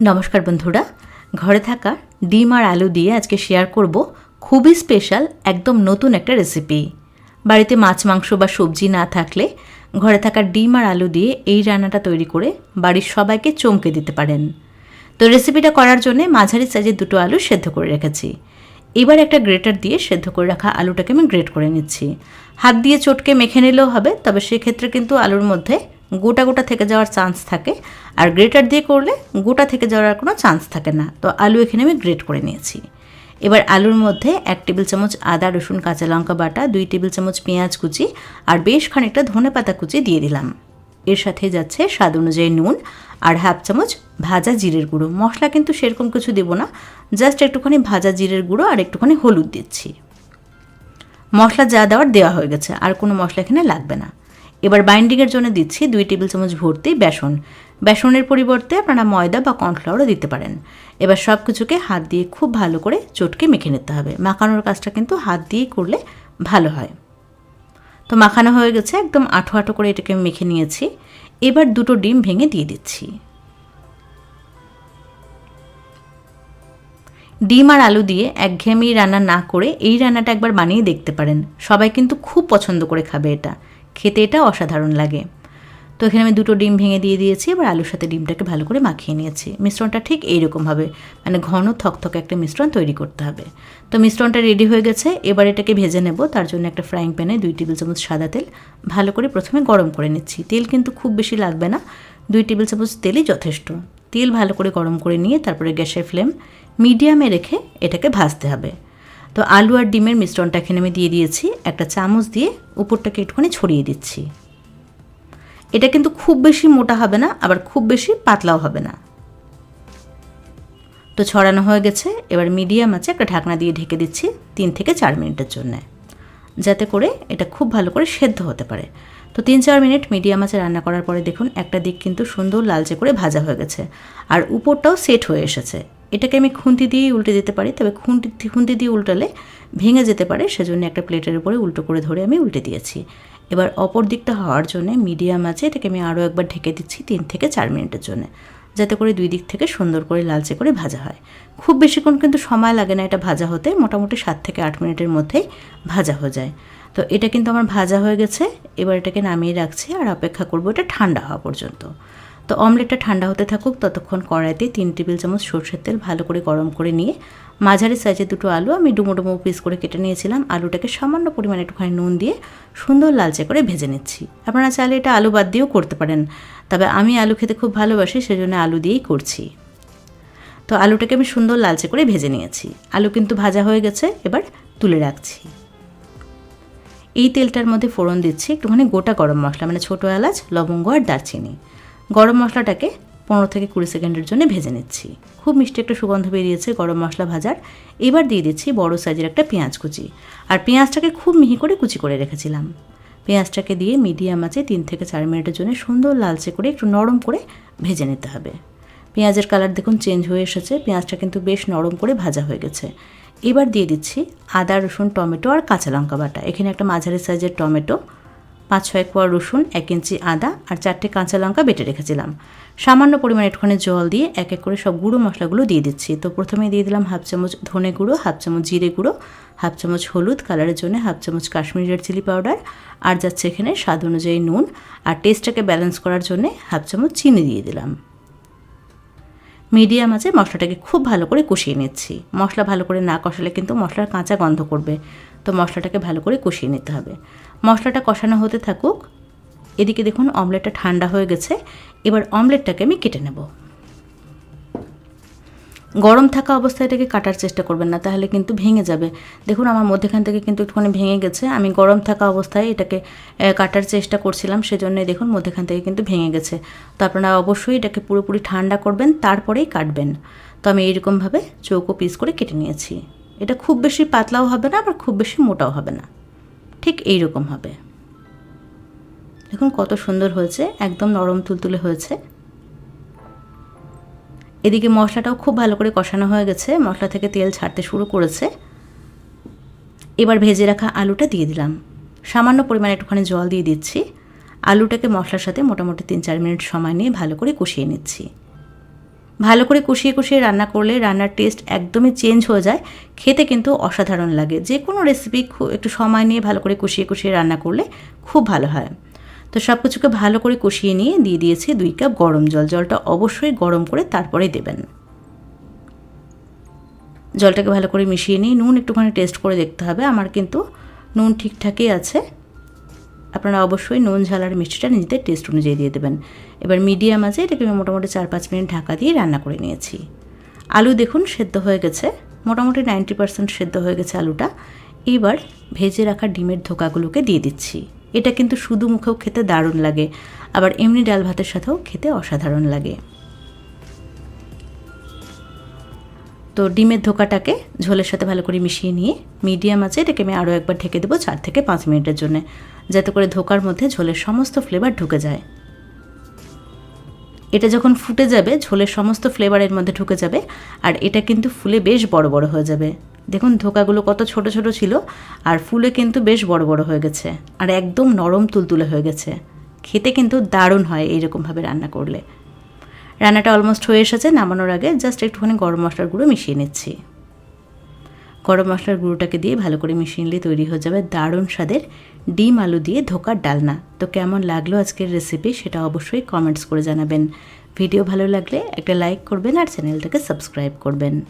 নমস্কার বন্ধুরা, ঘরে থাকা ডিম আর আলু দিয়ে আজকে শেয়ার করব খুবই স্পেশাল একদম নতুন একটা রেসিপি বাড়িতে মাছ, মাংস বা সবজি না থাকলে ঘরে থাকা ডিম আর আলু দিয়ে এই রান্নাটা তৈরি করে বাড়ির সবাইকে চমকে দিতে পারেন। তো রেসিপিটা করার জন্য মাঝারি সাইজের দুটো আলু সেদ্ধ করে রেখেছি। এবার একটা গ্রেটার দিয়ে সেদ্ধ করে রাখা আলুটাকে আমি গ্রেট করে নিচ্ছি। হাত দিয়ে চটকে মেখে নিলেও হবে, তবে সেক্ষেত্রে কিন্তু আলুর মধ্যে গোটা গোটা থেকে যাওয়ার চান্স থাকে। আর গ্রেটার দিয়ে করলে গোটা থেকে যাওয়ার কোনো চান্স থাকে না। তো আলু এখানে আমি গ্রেট করে নিয়েছি। এবার আলুর মধ্যে এক টেবিল চামচ আদা, রসুন, কাঁচা লঙ্কা বাটা, দুই টেবিল চামচ পেঁয়াজ কুচি আর বেশ খানিকটা ধনে পাতা কুচি দিয়ে দিলাম। এর সাথে যাচ্ছে স্বাদ অনুযায়ী নুন আর হাফ চামচ ভাজা জিরের গুঁড়ো। মশলা কিন্তু সেরকম কিছু দেবো না। জাস্ট একটুখানি ভাজা জিরের গুঁড়ো আর একটুখানি হলুদ দিচ্ছি। মশলা যা দেওয়ার দেওয়া হয়ে গেছে। আর কোনো মশলা এখানে লাগবে না। এবার বাইন্ডিংয়ের জন্য দিচ্ছি দুই টেবিল চামচ ভর্তি বেসন। বেসনের পরিবর্তে আপনারা ময়দা বা কর্নফ্লাওয়ারও দিতে পারেন। এবার সব কিছুকে হাত দিয়ে খুব ভালো করে চটকে মেখে নিতে হবে। মাখানোর কাজটা কিন্তু হাত দিয়েই করলে ভালো হয়। তো মাখানো হয়ে গেছে, একদম আঠো আঠো করে এটাকে মেখে নিয়েছি। এবার দুটো ডিম ভেঙে দিয়ে দিচ্ছি। ডিম আর আলু দিয়ে একঘেয়েমি রান্না না করে এই রান্নাটা একবার বানিয়ে দেখতে পারেন। সবাই কিন্তু খুব পছন্দ করে খাবে এটা। খেতে এটা অসাধারণ লাগে। তো এখানে আমি দুটো ডিম ভেঙে দিয়ে দিয়েছি, এবার আলুর সাথে ডিমটাকে ভালো করে মাখিয়ে নিয়েছি। মিশ্রণটা ঠিক এইরকম হবে মানে ঘন থকথকে একটা মিশ্রণ তৈরি করতে হবে। তো মিশ্রণটা রেডি হয়ে গেছে, এবার এটাকে ভেজে নেব। তার জন্য একটা ফ্রাইং প্যানে দুই টেবিল চামচ সাদা তেল ভালো করে প্রথমে গরম করে নিচ্ছি। তেল কিন্তু খুব বেশি লাগবে না, দুই টেবিল চামচ তেলই যথেষ্ট। তেল ভালো করে গরম করে নিয়ে তারপরে গ্যাসের ফ্লেম মিডিয়ামে রেখে এটাকে ভাজতে হবে। তো আলু আর ডিমের মিশ্রণটা এখানে আমি দিয়ে দিয়েছি। একটা চামচ দিয়ে উপরটাকে একটুখানি ছড়িয়ে দিচ্ছি। এটা কিন্তু খুব বেশি মোটা হবে না, আবার খুব বেশি পাতলাও হবে না। তো ছড়ানো হয়ে গেছে। এবার মিডিয়াম আছে একটা ঢাকনা দিয়ে ঢেকে দিচ্ছি তিন থেকে চার মিনিটের জন্য। যাতে করে এটা খুব ভালো করে সেদ্ধ হতে পারে। তো তিন চার মিনিট মিডিয়াম আছে রান্না করার পরে দেখুন, একটা দিক কিন্তু সুন্দর লালচে করে ভাজা হয়ে গেছে। আর উপরটাও সেট হয়ে এসেছে। এটাকে আমি খুন্তি দিয়েই উল্টে দিতে পারি, তবে খুন্তি খুন্তি দিয়ে উল্টালে ভেঙে যেতে পারে, সেজন্য একটা প্লেটের উপরে উল্টো করে ধরে আমি উল্টে দিয়েছি। এবার অপর দিকটা হওয়ার জন্য মিডিয়াম আছে, এটাকে আমি আরও একবার ঢেকে দিচ্ছি তিন থেকে চার মিনিটের জন্য, যাতে করে দুই দিক থেকে সুন্দর করে লালচে করে ভাজা হয়। খুব বেশিক্ষণ কিন্তু সময় লাগে না এটা ভাজা হতে, মোটামুটি সাত থেকে আট মিনিটের মধ্যেই ভাজা হয়ে যায়। তো এটা কিন্তু আমার ভাজা হয়ে গেছে, এবার এটাকে নামিয়ে রাখছি আর অপেক্ষা করব এটা ঠান্ডা হওয়া পর্যন্ত। তো অমলেটটা ঠান্ডা হতে থাকুক, ততক্ষণ কড়াইতে তিন টেবিল চামচ সর্ষের তেল ভালো করে গরম করে নিয়ে, মাঝারি সাইজের দুটো আলু আমি ডুমো ডুমো পিস করে কেটে নিয়েছিলাম। আলুটাকে সামান্য পরিমাণে একটুখানি নুন দিয়ে সুন্দর লালচে করে ভেজে নিচ্ছি। আপনারা চাইলে এটা আলু বাদ দিয়েও করতে পারেন, তবে আমি আলু খেতে খুব ভালোবাসি, সেজন্য আলু দিয়েই করছি। তো আলুটাকে আমি সুন্দর লালচে করে ভেজে নিয়েছি। আলু কিন্তু ভাজা হয়ে গেছে, এবার তুলে রাখছি। এই তেলটার মধ্যে ফোড়ন দিচ্ছি, একটুখানি গোটা গরম মশলা মানে ছোটো এলাচ, লবঙ্গ আর দারচিনি। গরম মশলাটাকে পনেরো থেকে কুড়ি সেকেন্ডের জন্য ভেজে নিচ্ছি। খুব মিষ্টি একটা সুগন্ধ বেরিয়েছে গরম মশলা ভাজার। এবার দিয়ে দিচ্ছি বড় সাইজের একটা পেঁয়াজ কুচি। আর পেঁয়াজটাকে খুব মিহি করে কুচি করে রেখেছিলাম। পেঁয়াজটাকে দিয়ে মিডিয়াম আছে তিন থেকে চার মিনিটের জন্য সুন্দর লালচে করে একটু নরম করে ভেজে নিতে হবে। পেঁয়াজের কালার দেখুন চেঞ্জ হয়ে এসেছে। পেঁয়াজটা কিন্তু বেশ নরম করে ভাজা হয়ে গেছে। এবার দিয়ে দিচ্ছি আদা, রসুন, টমেটো আর কাঁচা লঙ্কা বাটা। এখানে একটা মাঝারি সাইজের টমেটো পাঁচ ছয় কোয়া রসুন, এক ইঞ্চি আদা আর চারটে কাঁচা লঙ্কা বেটে রেখেছিলাম। সামান্য পরিমাণে একটুখানি জল দিয়ে এক এক করে সব গুঁড়ো মশলাগুলো দিয়ে দিচ্ছি। তো প্রথমে দিয়ে দিলাম হাফ চামচ ধনে গুঁড়ো, হাফ চামচ জিরে গুঁড়ো, হাফ চামচ হলুদ কালারের জন্য হাফ চামচ কাশ্মীরি রেড চিলি পাউডার আর যাচ্ছে এখানে স্বাদ অনুযায়ী নুন। আর টেস্টটাকে ব্যালেন্স করার জন্য হাফ চামচ চিনি দিয়ে দিলাম। মিডিয়াম আছে, মশলাটাকে খুব ভালো করে কষিয়ে নিচ্ছি। মশলা ভালো করে না কষালে কিন্তু মশলার কাঁচা গন্ধ করবে, তো মশলাটাকে ভালো করে কষিয়ে নিতে হবে। মশলাটা কষানো হতে থাকুক, এদিকে দেখুন অমলেটটা ঠান্ডা হয়ে গেছে, এবার অমলেটটাকে আমি কেটে নেব। গরম থাকা অবস্থায় এটাকে কাটার চেষ্টা করবেন না, তাহলে কিন্তু ভেঙে যাবে। দেখুন, আমার মধ্যেখান থেকে কিন্তু একটুখানি ভেঙে গেছে। আমি গরম থাকা অবস্থায় এটাকে কাটার চেষ্টা করছিলাম, সেজন্যই দেখুন মধ্যেখান থেকে কিন্তু ভেঙে গেছে। তো আপনারা অবশ্যই এটাকে পুরোপুরি ঠান্ডা করবেন, তারপরেই কাটবেন। তো আমি এইরকমভাবে চৌকো পিস করে কেটে নিয়েছি। এটা খুব বেশি পাতলাও হবে না, আবার খুব বেশি মোটাও হবে না। ঠিক এই রকম হবে। দেখুন কত সুন্দর হয়েছে, একদম নরম তুলতুলে হয়েছে। এদিকে মশলাটাও খুব ভালো করে কষানো হয়ে গেছে। মশলা থেকে তেল ছাড়তে শুরু করেছে। এবার ভেজে রাখা আলুটা দিয়ে দিলাম। সামান্য পরিমাণে একটুখানি জল দিয়ে দিচ্ছি। আলুটাকে মশলার সাথে মোটামুটি তিন চার মিনিট সময় নিয়ে ভালো করে কষিয়ে নিচ্ছি। ভালো করে কষিয়ে কষিয়ে রান্না করলে রান্নার টেস্ট একদমই চেঞ্জ হয়ে যায়। খেতে কিন্তু অসাধারণ লাগে। যে কোনো রেসিপি একটু সময় নিয়ে ভালো করে কষিয়ে কষিয়ে রান্না করলে খুব ভালো হয়। তো সব কিছুকে ভালো করে কষিয়ে নিয়ে দিয়ে দিয়েছি দুই কাপ গরম জল। জলটা অবশ্যই গরম করে তারপরে দেবেন। জলটাকে ভালো করে মিশিয়ে নিয়ে নুন একটুখানি টেস্ট করে দেখতে হবে। আমার কিন্তু নুন ঠিকঠাকই আছে। আপনারা অবশ্যই নুন, ঝাল আর মিষ্টিটা নিজেদের টেস্ট অনুযায়ী দিয়ে দেবেন। এবার মিডিয়াম আছে, এটাকে আমি মোটামুটি চার পাঁচ মিনিট ঢাকা দিয়ে রান্না করে নিয়েছি। আলু দেখুন সেদ্ধ হয়ে গেছে। মোটামুটি নাইনটি পার্সেন্ট সেদ্ধ হয়ে গেছে আলুটা। এবার ভেজে রাখা ডিমের ধোকাগুলোকে দিয়ে দিচ্ছি। এটা কিন্তু শুধু মুখেও খেতে দারুণ লাগে, আবার এমনি ডাল ভাতের সাথেও খেতে অসাধারণ লাগে। তো ডিমের ধোকাটাকে ঝোলের সাথে ভালো করে মিশিয়ে নিয়ে মিডিয়াম আছে, এটাকে আমি আরও একবার ঢেকে দেবো চার থেকে পাঁচ মিনিটের জন্য, যাতে করে ধোকার মধ্যে ঝোলের সমস্ত ফ্লেভার ঢুকে যায়। এটা যখন ফুটে যাবে, ঝোলের সমস্ত ফ্লেভারের মধ্যে ঢুকে যাবে, আর এটা কিন্তু ফুলে বেশ বড় বড় হয়ে যাবে। দেখুন, ধোকাগুলো কত ছোট ছোট ছিল, আর ফুলে কিন্তু বেশ বড় বড় হয়ে গেছে, আর একদম নরম তুলতুলে হয়ে গেছে। খেতে কিন্তু দারুণ হয় এইরকমভাবে রান্না করলে। রান্নাটা অলমোস্ট হয়ে এসেছে, নামানোর আগে জাস্ট একটুখানি গরম মশলার গুঁড়ো মিশিয়ে নিচ্ছি। গরম মশলার গুঁড়োটাকে দিয়ে ভালো করে মিশিয়ে নিলে তৈরি হয়ে যাবে দারুণ স্বাদের ডিম আলু দিয়ে ধোকার ডালনা। তো কেমন লাগল আজকের রেসিপি সেটা অবশ্যই কমেন্টস করে জানাবেন। ভিডিও ভালো লাগলে একটা লাইক করবেন আর চ্যানেলটাকে সাবস্ক্রাইব করবেন।